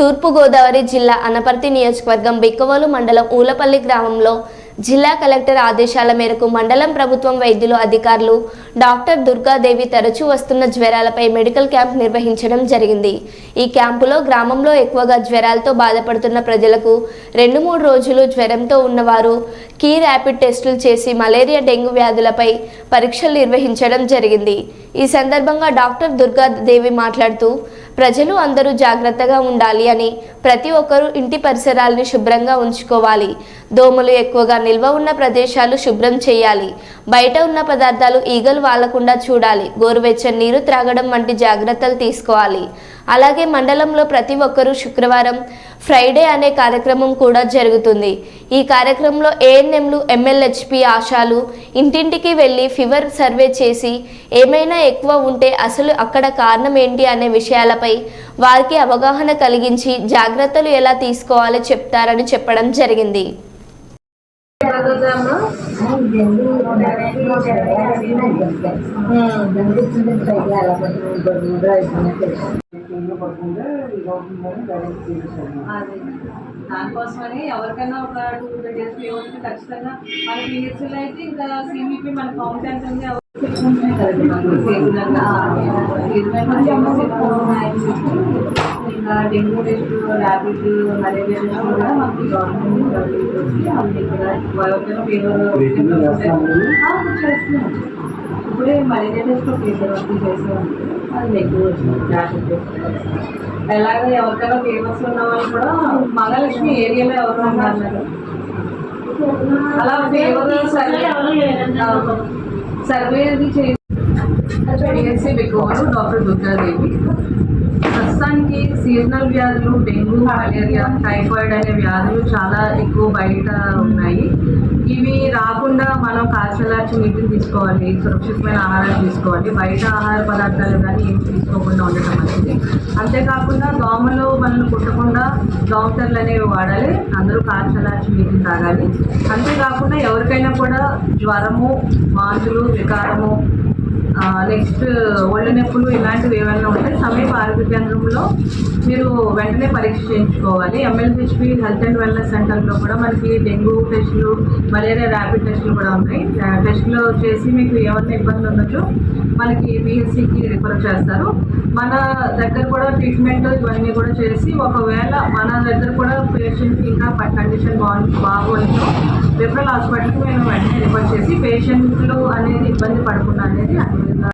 తూర్పుగోదావరి జిల్లా అనపర్తి నియోజకవర్గం బిక్కవోలు మండలం ఊలపల్లి గ్రామంలో జిల్లా కలెక్టర్ ఆదేశాల మేరకు మండలం ప్రభుత్వం వైద్యులు అధికారులు డాక్టర్ దుర్గాదేవి తరచూ వస్తున్న జ్వరాలపై మెడికల్ క్యాంప్ నిర్వహించడం జరిగింది. ఈ క్యాంపులో గ్రామంలో ఎక్కువగా జ్వరాలతో బాధపడుతున్న ప్రజలకు రెండు మూడు రోజులు జ్వరంతో ఉన్నవారు కీ ర్యాపిడ్ టెస్టులు చేసి మలేరియా డెంగ్యూ వ్యాధులపై పరీక్షలు నిర్వహించడం జరిగింది. ఈ సందర్భంగా డాక్టర్ దుర్గాదేవి మాట్లాడుతూ ప్రజలు అందరూ జాగ్రత్తగా ఉండాలి అని ప్రతి ఒక్కరూ ఇంటి పరిసరాల్ని శుభ్రంగా ఉంచుకోవాలి. దోమలు ఎక్కువగా నిల్వ ఉన్న ప్రదేశాలు శుభ్రం చేయాలి. బయట ఉన్న పదార్థాలు ఈగలు వాలకుండా చూడాలి. గోరువెచ్చని నీరు త్రాగడం వంటి జాగ్రత్తలు తీసుకోవాలి. అలాగే మండలంలో ప్రతి ఒక్కరూ శుక్రవారం ఫ్రైడే అనే కార్యక్రమం కూడా జరుగుతుంది. ఈ కార్యక్రమంలో ఏఎన్ఎంలు ఎమ్మెల్హెచ్పి ఆశాలు ఇంటింటికి వెళ్ళి ఫీవర్ సర్వే చేసి ఏమైనా ఎక్కువ ఉంటే అసలు అక్కడ కారణం ఏంటి అనే విషయాలపై వారికి అవగాహన కలిగించి జాగ్రత్తలు ఎలా తీసుకోవాలో చెప్తారని చెప్పడం జరిగింది. Hmm. అది. దానికోసమని ఎవరికైనా ఒక టూ త్రీ డేస్ లీవ్ ఉంటే ఖచ్చితంగా మన పిహెచ్లో అయితే ఇంకా సిమిపి మన ఎంత ఉంది. ఇంకా dengue test rapid malaria test కూడా మనకి గవర్నమెంట్ వచ్చి అన్ని ఇక్కడ ఎవరికైనా ఫీవర్ చేస్తున్నాం చేసేవాళ్ళు అది నెగిటివ్ వచ్చింది ఎలాగ ఎవరికైనా ఫేమస్ ఉన్న వాళ్ళు కూడా మహాలక్ష్మి ఏరియాలో ఎవరు ఉన్నారు? అలా ఫేవర్ సర్వే సర్వే అది చేసి పిఎస్సీ బికోవడం డాక్టర్ దుర్గాదేవి. ప్రస్తుతానికి సీజనల్ వ్యాధులు డెంగ్యూ మలేరియా టైఫాయిడ్ అనే వ్యాధులు చాలా ఎక్కువ బయట ఉన్నాయి. ఇవి రాకుండా మనం కాల్చలార్చి నీటిని తీసుకోవాలి సురక్షితమైన ఆహారం తీసుకోవాలి. బయట ఆహార పదార్థాలు కానీ ఏం తీసుకోకుండా ఉండటం మంచిది. అంతేకాకుండా దోమలు మనల్ని కుట్టకుండా డాక్టర్లు అనేవి వాడాలి. అందరూ కాల్చలార్చి నీటిని తాగాలి. అంతేకాకుండా ఎవరికైనా కూడా జ్వరము వాంతులు వికారము నెక్స్ట్ ఒళ్ళు నొప్పులు ఇలాంటివి ఏమైనా ఉంటే సమీప ఆరోగ్య కేంద్రంలో మీరు వెంటనే పరీక్ష చేయించుకోవాలి. ఎంఎల్హెచ్పి హెల్త్ అండ్ వెల్నెస్ సెంటర్లో కూడా మనకి డెంగ్యూ టెస్టులు మలేరియా ర్యాపిడ్ టెస్టులు కూడా ఉన్నాయి. టెస్టులు చేసి మీకు ఏమైనా ఇబ్బంది ఉండొచ్చు మనకి పిహెచ్సికి రిఫర్ చేస్తారు. మన దగ్గర కూడా ట్రీట్మెంట్ ఇవన్నీ కూడా చేసి ఒకవేళ మన దగ్గర కూడా పేషెంట్కి ఇంకా కండిషన్ బాగు బాగోలేదు రిఫరల్ హాస్పిటల్కి మేము వెంటనే రిఫర్ చేసి పేషెంట్లు అనేది ఇబ్బంది పడకుండా అనేది అన్ని